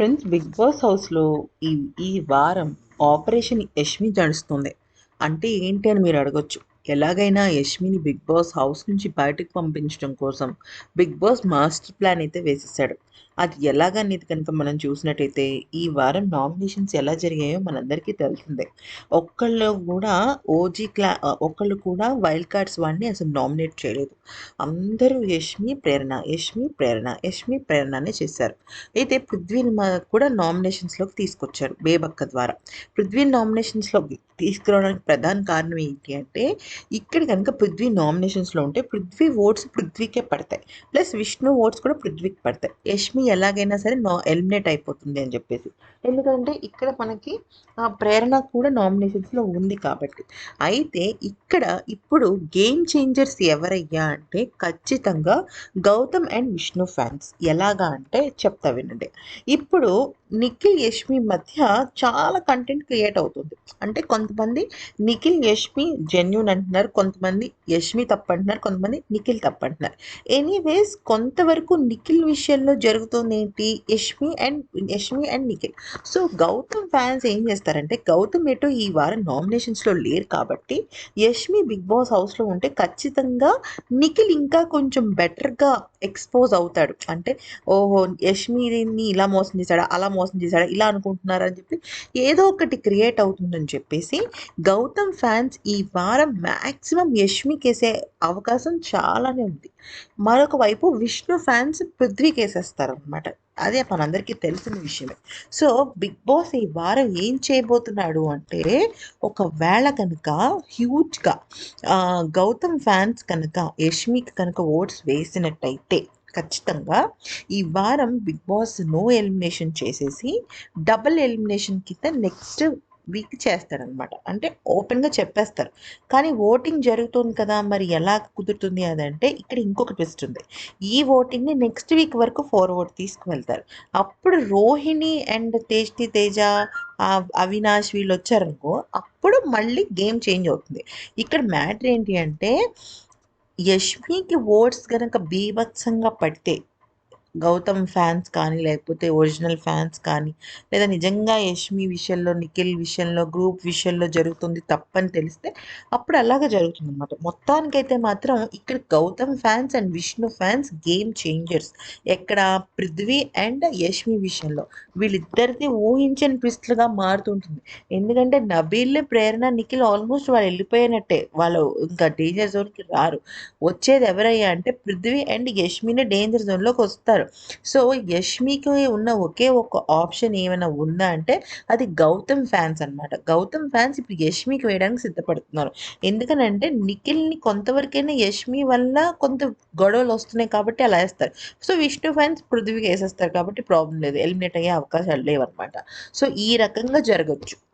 Friends big boss హౌస్లో ఈ ఈ వారం ఆపరేషన్ యష్మి నడుస్తుంది అంటే ఏంటి అని మీరు అడగొచ్చు. ఎలాగైనా యష్మిని బిగ్ బాస్ హౌస్ నుంచి బయటకు పంపించడం కోసం బిగ్ బాస్ మాస్టర్ ప్లాన్ అయితే వేసేసాడు అది ఎలాగనేది కనుక మనం చూసినట్టయితే ఈ వారం నామినేషన్స్ ఎలా జరిగాయో మనందరికీ తెలిసిందే. ఒక్కళ్ళు కూడా ఓజీ క్లా ఒక్కళ్ళు కూడా వైల్డ్ కార్డ్స్ వాడిని అసలు నామినేట్ చేయలేదు. అందరూ యష్మి ప్రేరణ యష్మి ప్రేరణ యష్మి ప్రేరణనే చేశారు. అయితే పృథ్వీని మా- కూడా నామినేషన్స్లోకి తీసుకొచ్చారు బేబక్క ద్వారా. పృథ్వీ నామినేషన్స్లోకి తీసుకురావడానికి ప్రధాన కారణం ఏంటి అంటే ఇక్కడ కనుక పృథ్వీ నామినేషన్స్లో ఉంటే పృథ్వీ ఓట్స్ పృథ్వీకే పడతాయి. ప్లస్ విష్ణు ఓట్స్ కూడా పృథ్వీకి పడతాయి. యష్మి ఎలాగైనా సరే నా ఎలిమినేట్ అయిపోతుంది అని చెప్పేసి. ఎందుకంటే ఇక్కడ మనకి ఆ ప్రేరణ కూడా నామినేషన్స్లో ఉంది కాబట్టి. అయితే ఇక్కడ ఇప్పుడు గేమ్ చేంజర్స్ ఎవరయ్యా అంటే ఖచ్చితంగా గౌతమ్ అండ్ విష్ణు ఫ్యాన్స్ ఎలాగా అంటే చెప్తా వినండి. ఇప్పుడు నిఖిల్ యష్మి మధ్య చాలా కంటెంట్ క్రియేట్ అవుతుంది. అంటే కొంతమంది నిఖిల్ యష్మి జెన్యున్ అంటున్నారు కొంతమంది యష్మి తప్పంటున్నారు కొంతమంది నిఖిల్ తప్పంటున్నారు. ఎనీవేస్ కొంతవరకు నిఖిల్ విషయంలో జరుగుతుంది ఏంటి Yashmi and Yashmi and Nikhil. So Gautam fans ఏం చేస్తారంటే గౌతమ్ ఎటు ఈ వారం నామినేషన్స్లో లేరు కాబట్టి యష్మి బిగ్ బాస్ హౌస్లో ఉంటే ఖచ్చితంగా నిఖిల్ ఇంకా కొంచెం బెటర్గా ఎక్స్పోజ్ అవుతాడు. అంటే ఓహో యష్మిని ఇలా మోసం చేశాడా అలా మోసం చేశాడా ఇలా అనుకుంటున్నారని చెప్పి ఏదో ఒకటి క్రియేట్ అవుతుందని చెప్పేసి గౌతమ్ ఫ్యాన్స్ ఈ వారం మ్యాక్సిమం యష్మికి వేసే అవకాశం చాలానే ఉంది. మరొక వైపు విష్ణు ఫ్యాన్స్ పృథ్వీకి కేసేస్తారు అనమాట అదే మనందరికీ తెలిసిన విషయమే. సో బిగ్ బాస్ ఈ వారం ఏం చేయబోతున్నాడు అంటే ఒకవేళ కనుక హ్యూజ్గా గౌతమ్ ఫ్యాన్స్ కనుక యష్మికి కనుక ఓట్స్ వేసినట్టయితే ఖచ్చితంగా. ఈ వారం బిగ్ బాస్ నో ఎలిమినేషన్ చేసేసి డబుల్ ఎలిమినేషన్ కింద నెక్స్ట్ వీక్ చేస్తారనమాట అంటే ఓపెన్గా చెప్పేస్తారు. కానీ ఓటింగ్ జరుగుతుంది కదా మరి ఎలా కుదురుతుంది అదంటే ఇక్కడ ఇంకొక ట్విస్ట్ ఉంది. ఈ ఓటింగ్ని నెక్స్ట్ వీక్ వరకు ఫార్వర్డ్ తీసుకువెళ్తారు. అప్పుడు రోహిణి అండ్ తేజ్తి తేజ అవినాష్ వీళ్ళు వచ్చారనుకో అప్పుడు మళ్ళీ గేమ్ చేంజ్ అవుతుంది. ఇక్కడ మ్యాటర్ ఏంటి అంటే యష్మికి ఓట్స్ కనుక బీభత్సంగా పడితే గౌతమ్ ఫ్యాన్స్ కానీ లేకపోతే ఒరిజినల్ ఫ్యాన్స్ కానీ లేదా నిజంగా యష్మి విషయంలో నిఖిల్ విషయంలో గ్రూప్ విషయంలో జరుగుతుంది తప్పని తెలిస్తే అప్పుడు అలాగే జరుగుతుంది అనమాట మొత్తానికైతే మాత్రం ఇక్కడ Gautam fans and Vishnu fans game changers. ఎక్కడ పృథ్వీ అండ్ యష్మి విషయంలో వీళ్ళిద్దరిది ఊహించని ట్విస్ట్లుగా మారుతుంటుంది. ఎందుకంటే నబీల్ ప్రేరణ నిఖిల్ ఆల్మోస్ట్ వాళ్ళు వెళ్ళిపోయినట్టే. వాళ్ళు ఇంకా డేంజర్ జోన్కి రారు. వచ్చేది ఎవరయ్యా అంటే పృథ్వీ అండ్ యష్మినే డేంజర్ జోన్లోకి వస్తారు. సో యష్మికి ఉన్న ఒకే ఒక ఆప్షన్ ఏమైనా ఉందా అంటే అది గౌతమ్ ఫ్యాన్స్ అన్నమాట. గౌతమ్ ఫ్యాన్స్ ఇప్పుడు యష్మికి వేయడానికి సిద్ధపడుతున్నారు. ఎందుకనంటే నిఖిల్ని కొంతవరకైనా యష్మి వల్ల కొంత గొడవలు వస్తున్నాయి కాబట్టి అలా వేస్తారు. సో విష్ణు ఫ్యాన్స్ పృథ్వీకి వేసేస్తారు కాబట్టి ప్రాబ్లం లేదు. ఎలిమినేట్ అయ్యే అవకాశాలు లేవన్నమాట. సో ఈ రకంగా జరగచ్చు.